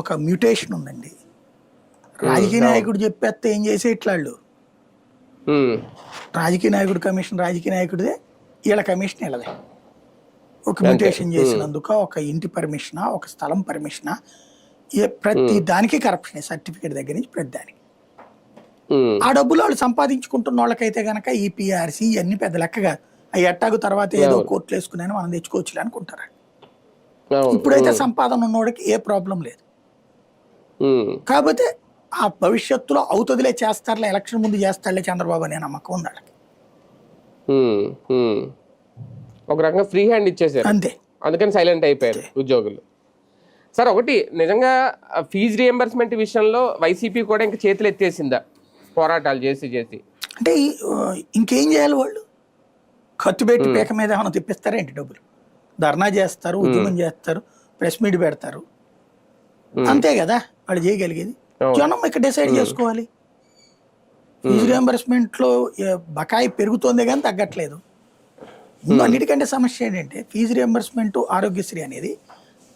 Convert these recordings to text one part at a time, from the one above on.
ఒక మ్యూటేషన్ ఉందండి. రాజకీయ నాయకుడు చెప్పేస్తే ఏం చేసే ఇట్లాళ్ళు. రాజకీయ నాయకుడు కమిషన్ రాజకీయ నాయకుడిదే వీళ్ళ కమిషన్ వీళ్ళదే ఒక మ్యూటేషన్ చేసినందుక ఒక ఇంటి పర్మిషనా ఒక స్థలం పర్మిషనా ప్రతి దానికి కరప్షన్ సర్టిఫికేట్ దగ్గర నుంచి ప్రతి దానికి. ఆ డబ్బులు వాళ్ళు సంపాదించుకుంటున్న వాళ్ళకైతే గనక ఈ పిఆర్సీ ఇవన్నీ పెద్ద లెక్కగా అవి ఎట్టాగు తర్వాత ఏదో కోర్టులు వేసుకుని మనం తెచ్చుకోవచ్చులే అనుకుంటారు. ఇప్పుడైతే సంపాదన ఉన్నోడికి ఏ ప్రాబ్లం లేదు. కాకపోతే ఆ భవిష్యత్తులో అవుతుందిలే చేస్తారులే ఎలక్షన్ ముందు చేస్తారులే చంద్రబాబు అనే నమ్మకం ఉంది వాళ్ళకి. ఉమ్, ఉమ్. ఒక రకంగా ఫ్రీ హ్యాండ్ ఇచ్చేసారు. అంతే. అందుకని సైలెంట్ అయిపోయారు ఉద్యోగులు. సార్ ఒకటి నిజంగా ఫీజు రియంబర్స్మెంట్ విషయంలో వైసీపీ కూడా ఇంకా చేతులు ఎత్తేసిందా? పోరాటాలు చేసి చేసి. అంటే ఇంకేం చేయాలి వాళ్ళు? ఖర్చు పెట్టి పీక మీద ఏమైనా తెప్పిస్తారేంటి డబ్బులు? ధర్నా చేస్తారు ఉద్యమం చేస్తారు ప్రెస్ మీట్ పెడతారు. అంతే కదా? వాళ్ళు చేయగలిగేది. జనం ఇక్కడ డిసైడ్ చేసుకోవాలి. ఫీజు రియంబర్స్మెంట్లో ఏ, బకాయి పెరుగుతోంది కానీ తగ్గట్లేదు. అన్నిటికంటే సమస్య ఏంటంటే ఫీజు రియంబర్స్మెంట్ ఆరోగ్యశ్రీ అనేది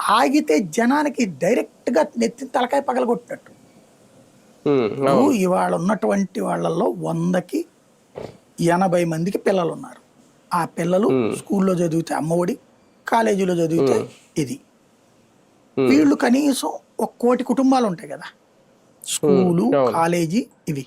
ఆగితే జనానికి డైరెక్ట్గా నెత్తి తలకాయ పగలగొట్టినట్టు. ఇవాళ ఉన్నటువంటి వాళ్ళల్లో వందకి ఎనభై మందికి పిల్లలు ఉన్నారు ఆ పిల్లలు స్కూల్లో చదివితే అమ్మఒడి కాలేజీలో చదివితే ఇది. వీళ్ళు కనీసం ఒక కోటి కుటుంబాలు ఉంటాయి కదా. స్కూలు కాలేజీ ఇవి.